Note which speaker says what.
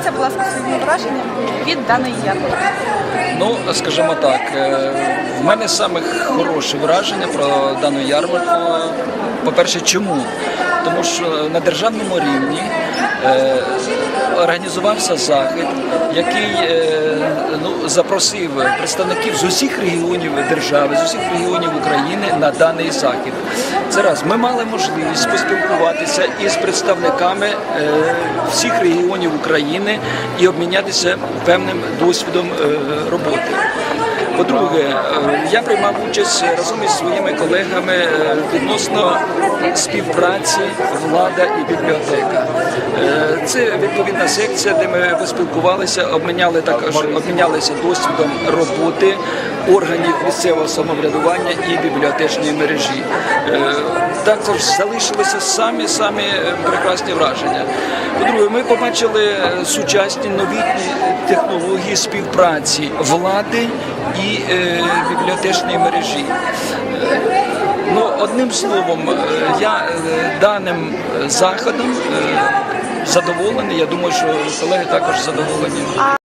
Speaker 1: Поділіться, будь ласка, своїми враженнями від даної ярмарки.
Speaker 2: Ну, скажімо так, е, в мене саме хороше враження про дану ярмарку. По-перше, чому? Тому що на державному рівні е, організувався захід, який е, ну, запросив представників з усіх регіонів держави, з усіх регіонів України на даний захід. Це раз ми мали можливість поспілкуватися із представниками е, всіх регіонів України і обмінятися певним досвідом е, роботи. По-друге, е, я приймав участь разом із своїми колегами відносно співпраці влада і бібліотека. Це відповідна секція, де ми поспілкувалися, обміняли також обмінялися досвідом роботи органів місцевого самоврядування і бібліотечної мережі. Е, Також залишилися самі самі прекрасні враження. По-друге, ми побачили е, сучасні новітні технології співпраці влади і е, бібліотечної мережі. Е, Ну, одним словом, е, я е, даним е, заходом е, задоволений. Я думаю, що колеги також задоволені.